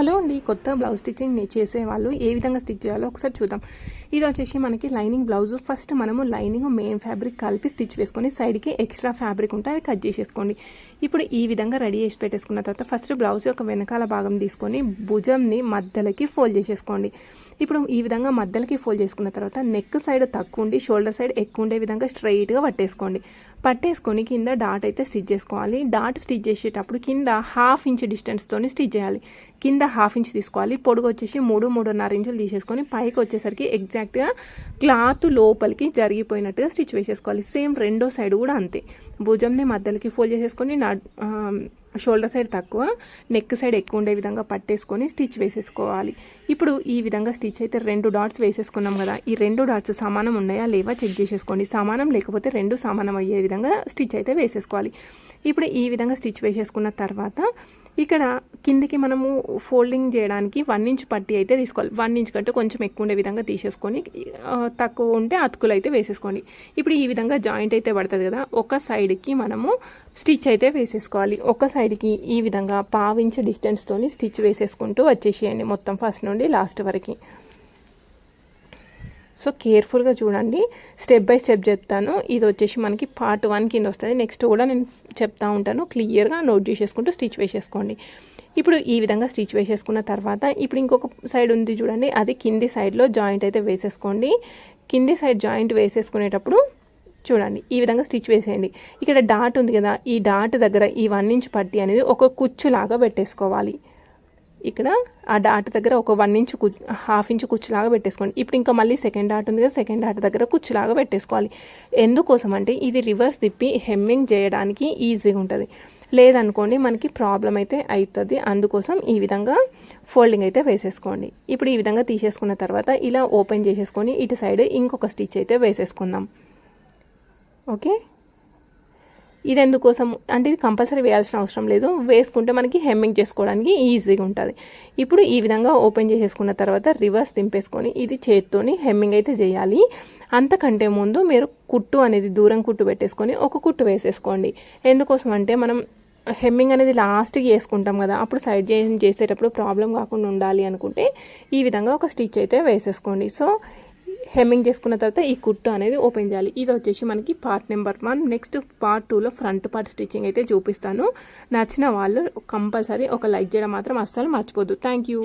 Hello అండి కొత్త blouse stitching చేసే వాళ్ళు ఏ విధంగా స్టిచ్ చేయాలో ఒకసారి చూద్దాం. ఇది వచ్చేసి మనకి లైనింగ్ బ్లౌజ్ ఫస్ట్ మనము లైనింగ్ మెయిన్ ఫ్యాబ్రిక్ కలిపి స్టిచ్ వేసుకొని సైడ్కి ఎక్స్ట్రా ఫ్యాబ్రిక్ ఉంటే అది కట్ చేసేసుకోండి. ఇప్పుడు ఈ విధంగా రెడీ చేసి పెట్టేసుకున్న తర్వాత ఫస్ట్ బ్లౌజ్ యొక్క వెనకాల భాగం తీసుకొని భుజంని మధ్యలోకి ఫోల్డ్ చేసేసుకోండి. ఇప్పుడు ఈ విధంగా మధ్యలోకి ఫోల్డ్ చేసుకున్న తర్వాత నెక్ సైడ్ తక్కువ ఉండి షోల్డర్ సైడ్ ఎక్కువ ఉండే విధంగా స్ట్రైట్గా పట్టేసుకోండి. పట్టేసుకొని కింద డాట్ అయితే స్టిచ్ చేసుకోవాలి. డాట్ స్టిచ్ చేసేటప్పుడు కింద హాఫ్ ఇంచ్ డిస్టెన్స్తో స్టిచ్ చేయాలి. కింద హాఫ్ ఇంచ్ తీసుకోవాలి. పొడుగు వచ్చేసి మూడు మూడున్నర ఇంచులు తీసేసుకొని పైకి వచ్చేసరికి ఎగ్జాక్ట్గా క్లాత్ లోపలికి జరిగిపోయినట్టుగా స్టిచ్ వేసేసుకోవాలి. సేమ్ రెండో సైడ్ కూడా అంతే. భుజంని మధ్యలోకి ఫోల్డ్ చేసేసుకొని నా షోల్డర్ సైడ్ తక్కువ నెక్ సైడ్ ఎక్కువ ఉండే విధంగా పట్టేసుకొని స్టిచ్ వేసేసుకోవాలి. ఇప్పుడు ఈ విధంగా స్టిచ్ అయితే రెండు డాట్స్ వేసేసుకున్నాం కదా ఈ రెండు డాట్స్ సమానం ఉన్నాయా లేవా చెక్ చేసేసుకోండి. సమానం లేకపోతే రెండు సమానం అయ్యే విధంగా స్టిచ్ అయితే వేసేసుకోవాలి. ఇప్పుడు ఈ విధంగా స్టిచ్ వేసేసుకున్న తర్వాత ఇక్కడ కిందికి మనము ఫోల్డింగ్ చేయడానికి వన్ ఇంచ్ పట్టి అయితే తీసుకోవాలి. వన్ ఇంచ్ కంటే కొంచెం ఎక్కువ ఉండే విధంగా తీసేసుకొని తక్కువ ఉంటే అతుకులు అయితే వేసేసుకోండి. ఇప్పుడు ఈ విధంగా జాయింట్ అయితే పడుతుంది కదా ఒక సైడ్కి మనము స్టిచ్ అయితే వేసేసుకోవాలి. ఒక సైడ్కి ఈ విధంగా పావించ్ డిస్టెన్స్తో స్టిచ్ వేసేసుకుంటూ వచ్చేసేయండి మొత్తం ఫస్ట్ నుండి లాస్ట్ వరకు. సో కేర్ఫుల్గా చూడండి. స్టెప్ బై స్టెప్ చెప్తాను. ఇది వచ్చేసి మనకి పార్ట్ వన్ కింద వస్తుంది. నెక్స్ట్ కూడా నేను చెప్తా ఉంటాను. క్లియర్గా నోట్ చేసేసుకుంటూ స్టిచ్ వేసేసుకోండి. ఇప్పుడు ఈ విధంగా స్టిచ్ వేసేసుకున్న తర్వాత ఇప్పుడు ఇంకొక సైడ్ ఉంది చూడండి. అది కింది సైడ్లో జాయింట్ అయితే వేసేసుకోండి. కింది సైడ్ జాయింట్ వేసేసుకునేటప్పుడు చూడండి. ఈ విధంగా స్టిచ్ వేసేయండి. ఇక్కడ డాట్ ఉంది కదా. ఈ డాట్ దగ్గర ఈ వన్ ఇంచ్ పట్టి అనేది ఒక కుచ్చులాగా పెట్టేసుకోవాలి. ఇక్కడ ఆ డాట్ దగ్గర ఒక వన్ ఇంచ్కు హాఫ్ ఇంచ్ కుచ్చులాగా పెట్టేసుకోండి. ఇప్పుడు ఇంకా మళ్ళీ సెకండ్ డాట్ ఉంది కదా సెకండ్ డాట్ దగ్గర కుచ్చులాగా పెట్టేసుకోవాలి. ఎందుకోసం అంటే ఇది రివర్స్ తిప్పి హెమ్మింగ్ చేయడానికి ఈజీగా ఉంటుంది. లేదనుకోండి మనకి ప్రాబ్లం అయితే అవుతుంది అందుకోసం ఈ విధంగా ఫోల్డింగ్ అయితే వేసేసుకోండి. ఇప్పుడు ఈ విధంగా తీసేసుకున్న తర్వాత ఇలా ఓపెన్ చేసేసుకొని ఇటు సైడ్ ఇంకొక స్టిచ్ అయితే వేసేసుకుందాం. ఓకే ఇది ఎందుకోసం అంటే ఇది కంపల్సరీ వేయాల్సిన అవసరం లేదు. వేసుకుంటే మనకి హెమ్మింగ్ చేసుకోవడానికి ఈజీగా ఉంటుంది. ఇప్పుడు ఈ విధంగా ఓపెన్ చేసేసుకున్న తర్వాత రివర్స్ దింపేసుకొని ఇది చేత్తోని హెమ్మింగ్ అయితే చేయాలి. అంతకంటే ముందు మీరు కుట్టు అనేది దూరం కుట్టు పెట్టేసుకొని ఒక కుట్టు వేసేసుకోండి. ఎందుకోసం అంటే మనం హెమ్మింగ్ అనేది లాస్ట్కి వేసుకుంటాం కదా అప్పుడు సైడ్ చేసేటప్పుడు ప్రాబ్లం కాకుండా ఉండాలి అనుకుంటే ఈ విధంగా ఒక స్టిచ్ అయితే వేసేసుకోండి. సో హెమ్మింగ్ చేసుకున్న తర్వాత ఈ కుట్టు అనేది ఓపెన్ చేయాలి. ఇది వచ్చేసి మనకి part number one next part టూలో ఫ్రంట్ పార్ట్ స్టిచ్చింగ్ అయితే చూపిస్తాను. నచ్చిన వాళ్ళు కంపల్సరీ ఒక లైక్ చేయడం మాత్రం అస్సలు మర్చిపోద్దు. Thank you